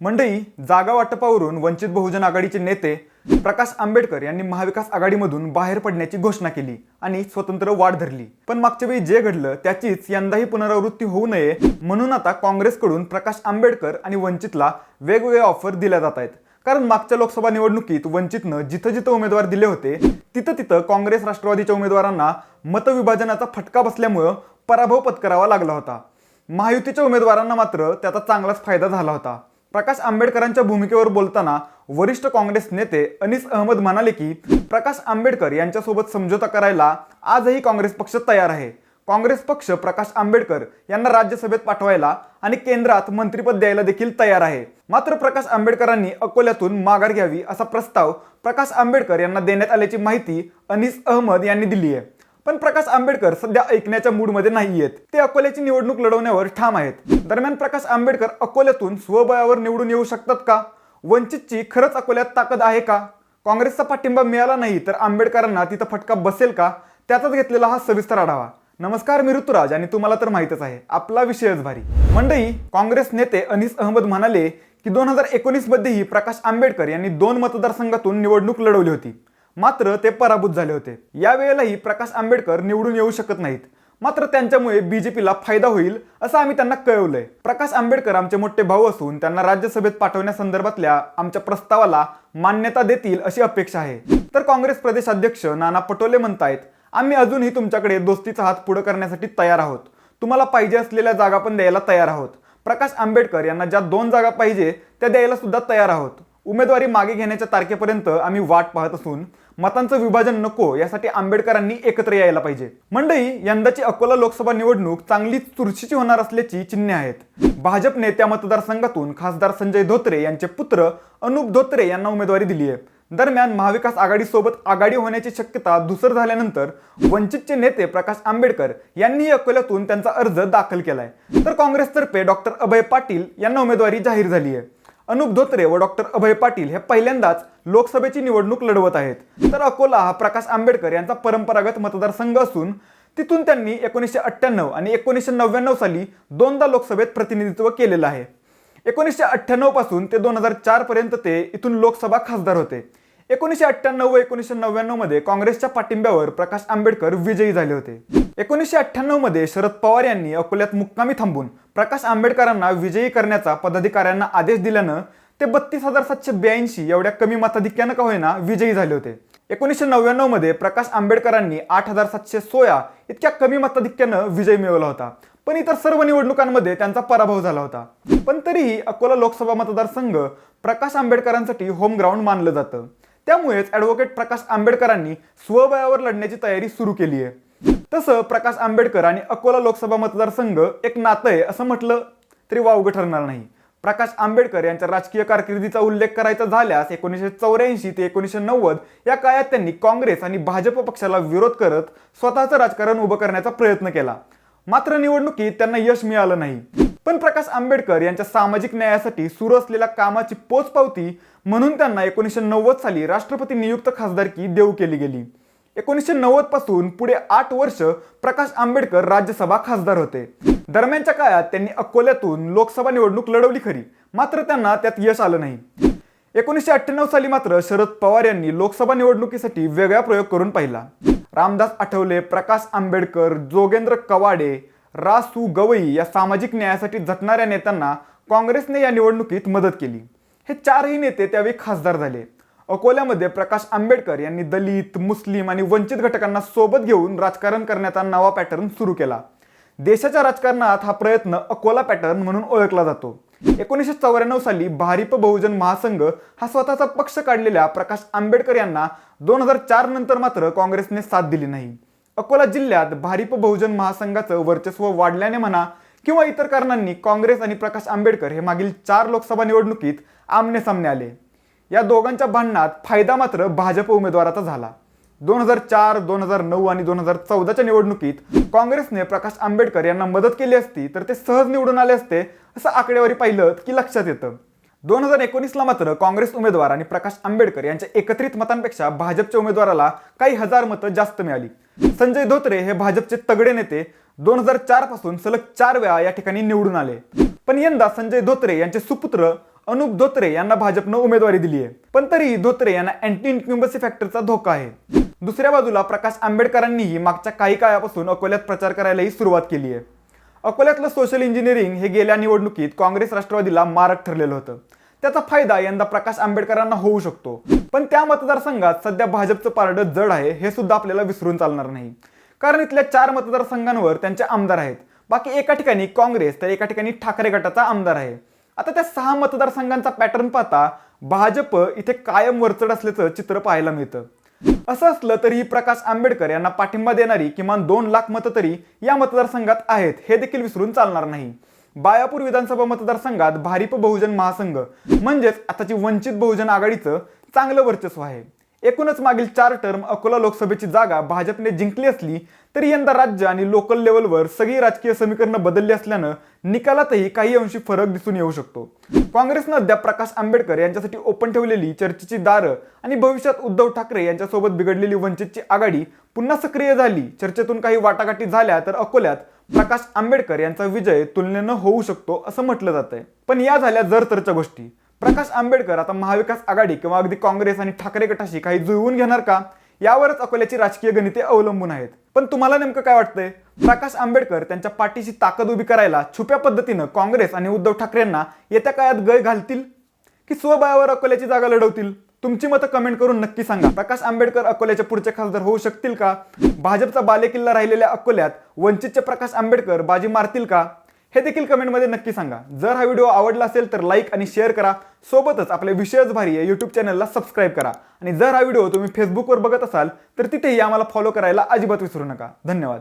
मंडई जागा वाटपावरून वंचित बहुजन आघाडीचे नेते प्रकाश आंबेडकर यांनी महाविकास आघाडीमधून बाहेर पडण्याची घोषणा केली आणि स्वतंत्र वाढ धरली. पण मागच्या वेळी जे घडलं त्याचीच यंदाही पुनरावृत्ती होऊ नये म्हणून आता काँग्रेसकडून प्रकाश आंबेडकर आणि वंचितला वेगवेगळ्या ऑफर दिल्या जात आहेत. कारण मागच्या लोकसभा निवडणुकीत वंचितनं जिथं जिथं उमेदवार दिले होते तिथं तिथं काँग्रेस राष्ट्रवादीच्या उमेदवारांना मतविभाजनाचा फटका बसल्यामुळं पराभव पत्करावा लागला होता. महायुतीच्या उमेदवारांना मात्र त्याचा चांगलाच फायदा झाला होता. प्रकाश आंबेडकरांच्या भूमिकेवर बोलताना वरिष्ठ काँग्रेस नेते अनीस अहमद म्हणाले की प्रकाश आंबेडकर यांच्यासोबत समझोता करायला आजही काँग्रेस पक्ष तयार आहे. काँग्रेस पक्ष प्रकाश आंबेडकर यांना राज्यसभेत पाठवायला आणि केंद्रात मंत्रिपद द्यायला देखील तयार आहे. मात्र प्रकाश आंबेडकरांनी अकोल्यातून माघार घ्यावी असा प्रस्ताव प्रकाश आंबेडकर यांना देण्यात आल्याची माहिती अनीस अहमद यांनी दिली आहे. पण प्रकाश आंबेडकर सध्या ऐकण्याच्या मूडमध्ये नाही आहेत ते अकोल्याची निवडणूक लढवण्यावर ठाम आहेत. दरम्यान प्रकाश आंबेडकर अकोल्यातून स्वबळावर निवडून येऊ शकतात का? वंचितची खरंच अकोल्यात ताकद आहे का? काँग्रेसचा पाठिंबा मिळाला नाही तर आंबेडकरांना तिथं फटका बसेल का? त्याचाच घेतलेला हा सविस्तर आढावा. नमस्कार मी ऋतुराज आणि तुम्हाला तर माहितच आहे. आपला विषयच भारी. मंडई काँग्रेस नेते अनिस अहमद म्हणाले की दोन हजार एकोणीस मध्येही प्रकाश आंबेडकर यांनी दोन मतदारसंघातून निवडणूक लढवली होती. मात्र ते पराभूत झाले होते. यावेळेलाही प्रकाश आंबेडकर निवडून येऊ शकत नाहीत. मात्र त्यांच्यामुळे बीजेपीला फायदा होईल असं आम्ही त्यांना कळवलंय. प्रकाश आंबेडकर आमचे मोठे भाऊ असून त्यांना राज्यसभेत पाठवण्यासंदर्भातल्या आमच्या प्रस्तावाला मान्यता देतील अशी अपेक्षा आहे. तर काँग्रेस प्रदेश अध्यक्ष नाना पटोले म्हणतायत आम्ही अजूनही तुमच्याकडे दोस्तीचा हात पुढे करण्यासाठी तयार आहोत. तुम्हाला पाहिजे असलेल्या जागा पण द्यायला तयार आहोत. प्रकाश आंबेडकर यांना ज्या दोन जागा पाहिजे त्या द्यायला सुद्धा तयार आहोत. उमेदवारी मागे घेण्याच्या तारखेपर्यंत आम्ही वाट पाहत असून मतांचं विभाजन नको यासाठी आंबेडकरांनी एकत्र यायला पाहिजे. मंडई यंदाची अकोला लोकसभा निवडणूक चांगलीच चुरशीची होणार असल्याची चिन्हे आहेत. भाजपने त्या मतदारसंघातून खासदार संजय धोत्रे यांचे पुत्र अनुप धोत्रे यांना उमेदवारी दिली आहे. दरम्यान महाविकास आघाडीसोबत आघाडी होण्याची शक्यता धुसर झाल्यानंतर वंचितचे नेते प्रकाश आंबेडकर यांनी अकोल्यातून त्यांचा अर्ज दाखल केलाय. तर काँग्रेसतर्फे डॉक्टर अभय पाटील यांना उमेदवारी जाहीर झाली आहे. अनुप धोत्रे व डॉक्टर अभय पाटील हे पहिल्यांदाच लोकसभेची निवडणूक लढवत आहेत. तर अकोला हा प्रकाश आंबेडकर यांचा परंपरागत मतदारसंघ असून तिथून त्यांनी एकोणीसशे अठ्ठ्याण्णव आणि एकोणीसशे नव्याण्णव साली दोनदा लोकसभेत प्रतिनिधित्व केलेलं आहे. एकोणीसशे अठ्ठ्याण्णवपासून ते दोन हजार चार पर्यंत ते इथून लोकसभा खासदार होते. एकोणीसशे अठ्ठ्याण्णव व एकोणीसशे नव्याण्णवमध्ये काँग्रेसच्या पाठिंब्यावर प्रकाश आंबेडकर विजयी झाले होते. एकोणीसशे अठ्ठ्याण्णवमध्ये शरद पवार यांनी अकोल्यात मुक्कामी थांबून प्रकाश आंबेडकरांना विजयी करण्याचा पदाधिकाऱ्यांना आदेश दिल्यानं ते बत्तीस हजार सातशे ब्याऐंशी एवढ्या कमी मताधिक्यानं का होईना विजयी झाले होते. एकोणीसशे नव्याण्णवमध्ये प्रकाश आंबेडकरांनी आठ हजार सातशे सोळा इतक्या कमी मताधिक्यानं विजय मिळवला होता. पण इतर सर्व निवडणुकांमध्ये त्यांचा पराभव झाला होता. पण तरीही अकोला लोकसभा मतदारसंघ प्रकाश आंबेडकरांसाठी होम ग्राउंड मानलं जातं. त्यामुळेच ॲडव्होकेट प्रकाश आंबेडकरांनी स्वबळावर लढण्याची तयारी सुरू केली आहे. तसं प्रकाश आंबेडकर आणि अकोला लोकसभा मतदारसंघ एक नातं आहे असं म्हटलं तरी वावगं ठरणार नाही. प्रकाश आंबेडकर यांच्या राजकीय कारकिर्दीचा उल्लेख करायचा झाल्यास एकोणीसशे चौऱ्याऐंशी ते एकोणीसशे नव्वद या काळात त्यांनी काँग्रेस आणि भाजप पक्षाला विरोध करत स्वतःचं राजकारण उभं करण्याचा प्रयत्न केला. मात्र निवडणुकीत त्यांना यश मिळालं नाही. पण प्रकाश आंबेडकर यांच्या सामाजिक न्यायासाठी सुरू असलेल्या कामाची पोचपावती म्हणून त्यांना एकोणीसशे नव्वद साली राष्ट्रपती नियुक्त खासदारकी देऊ केली गेली. एकोणीसशे नव्वदपासून पुढे आठ वर्ष प्रकाश आंबेडकर राज्यसभा खासदार होते. दरम्यानच्या काळात त्यांनी अकोल्यातून लोकसभा निवडणूक लढवली खरी. मात्र त्यांना त्यात यश आलं नाही. एकोणीसशे अठ्ठ्याण्णव साली मात्र शरद पवार यांनी लोकसभा निवडणुकीसाठी वेगळा प्रयोग करून पाहिला. रामदास आठवले प्रकाश आंबेडकर जोगेंद्र कवाडे रा सु गवई या सामाजिक न्यायासाठी झटणाऱ्या नेत्यांना काँग्रेसने या निवडणुकीत मदत केली. हे चारही नेते त्यावेळी खासदार झाले. अकोल्यामध्ये प्रकाश आंबेडकर यांनी दलित मुस्लिम आणि वंचित घटकांना सोबत घेऊन राजकारण करण्याचा नवा पॅटर्न सुरू केला. देशाच्या राजकारणात हा प्रयत्न अकोला पॅटर्न म्हणून ओळखला जातो. एकोणीसशे चौऱ्याण्णव साली भारिप बहुजन महासंघ हा स्वतःचा पक्ष काढलेल्या प्रकाश आंबेडकर यांना दोन हजार चार नंतर मात्र काँग्रेसने साथ दिली नाही. अकोला जिल्ह्यात भारिप बहुजन महासंघाचं वर्चस्व वाढल्याने म्हणा किंवा इतर कारणांनी काँग्रेस आणि प्रकाश आंबेडकर हे मागील चार लोकसभा निवडणुकीत आमने सामने आले. या दोघांच्या भांडणात फायदा मात्र भाजप उमेदवाराचा झाला. दोन हजार चार दोन हजार नऊ आणि दोन हजार चौदाच्या निवडणुकीत काँग्रेसने प्रकाश आंबेडकर यांना मदत केली असती तर ते सहज निवडून आले असते असं आकडेवारी पाहिलं की लक्षात येतं. दोन हजार एकोणीसला मात्र काँग्रेस उमेदवार आणि प्रकाश आंबेडकर यांच्या एकत्रित मतांपेक्षा भाजपच्या उमेदवाराला काही हजार मतं जास्त मिळाली. संजय धोत्रे हे भाजपचे तगडे नेते दोन हजार चारपासून सलग चार वेळा या ठिकाणी निवडून आले. पण यंदा संजय धोत्रे यांचे सुपुत्र अनुप धोत्रे यांना भाजपनं उमेदवारी दिली आहे पण तरीही धोत्रे यांना अँटी इन्क्युम्बसी फॅक्टरचा धोका आहे. दुसऱ्या बाजूला प्रकाश आंबेडकरांनीही मागच्या काही काळापासून अकोल्यात प्रचार करायलाही सुरुवात केली आहे अकोल्यातलं सोशल इंजिनिअरिंग हे गेल्या निवडणुकीत काँग्रेस राष्ट्रवादीला मारक ठरलेलं होतं. त्याचा फायदा यंदा प्रकाश आंबेडकरांना होऊ शकतो. पण त्या मतदारसंघात सध्या भाजपचं पारडं जड आहे हे सुद्धा आपल्याला विसरून चालणार नाही. कारण इथल्या चार मतदारसंघांवर त्यांचे आमदार आहेत. बाकी एका ठिकाणी काँग्रेस तर एका ठिकाणी ठाकरे गटाचा आमदार आहे. आता त्या सहा मतदारसंघांचा पॅटर्न पाहता भाजप इथे कायम वरचढ असल्याचं चित्र पाहायला मिळतं. असं असलं तरीही प्रकाश आंबेडकर यांना पाठिंबा देणारी किमान दोन लाख मतं तरी या मतदारसंघात आहेत हे देखील विसरून चालणार नाही. बायापूर विधानसभा मतदारसंघात भारिप बहुजन महासंघ म्हणजेच आताची वंचित बहुजन आघाडीचं चांगलं वर्चस्व आहे. एकूणच मागील चार टर्म अकोला लोकसभेची जागा भाजपने जिंकली असली तरी यंदा राज्य आणि लोकल लेवलवर सगळी राजकीय समीकरणं बदलली असल्यानं निकालातही काही अंशी फरक दिसून येऊ शकतो. काँग्रेसनं अद्याप प्रकाश आंबेडकर यांच्यासाठी ओपन ठेवलेली चर्चेची दारं आणि भविष्यात उद्धव ठाकरे यांच्यासोबत बिघडलेली वंचितची आघाडी पुन्हा सक्रिय झाली. चर्चेतून काही वाटाघाटी झाल्या तर अकोल्यात प्रकाश आंबेडकर यांचा विजय तुलनेनं होऊ शकतो असं म्हटलं जात आहे पण या झाल्या जर तरच्या गोष्टी. प्रकाश आंबेडकर आता महाविकास आघाडी किंवा अगदी काँग्रेस आणि ठाकरे गटाशी काही जुळवून घेणार का? यावरच अकोल्याची राजकीय गणिते अवलंबून आहेत. पण तुम्हाला नेमकं काय वाटतंय? प्रकाश आंबेडकर त्यांच्या पाठीशी ताकद उभी करायला छुप्या पद्धतीनं काँग्रेस आणि उद्धव ठाकरेंना येत्या काळात गय घालतील? की स्वबळावर अकोल्याची जागा लढवतील? तुमची मतं कमेंट करून नक्की सांगा. प्रकाश आंबेडकर अकोल्याचे पुढचे खासदार होऊ शकतील का? भाजपचा बालेकिल्ला राहिलेल्या अकोल्यात वंचितचे प्रकाश आंबेडकर बाजी मारतील का? हे देखील कमेंटमध्ये नक्की सांगा. जर हा व्हिडिओ आवडला असेल तर लाईक आणि शेअर करा. सोबतच आपल्या विषयच भारी या यूट्यूब चॅनलला सबस्क्राईब करा. आणि जर हा व्हिडिओ तुम्ही फेसबुकवर बघत असाल तर तिथेही आम्हाला फॉलो करायला अजिबात विसरू नका. धन्यवाद.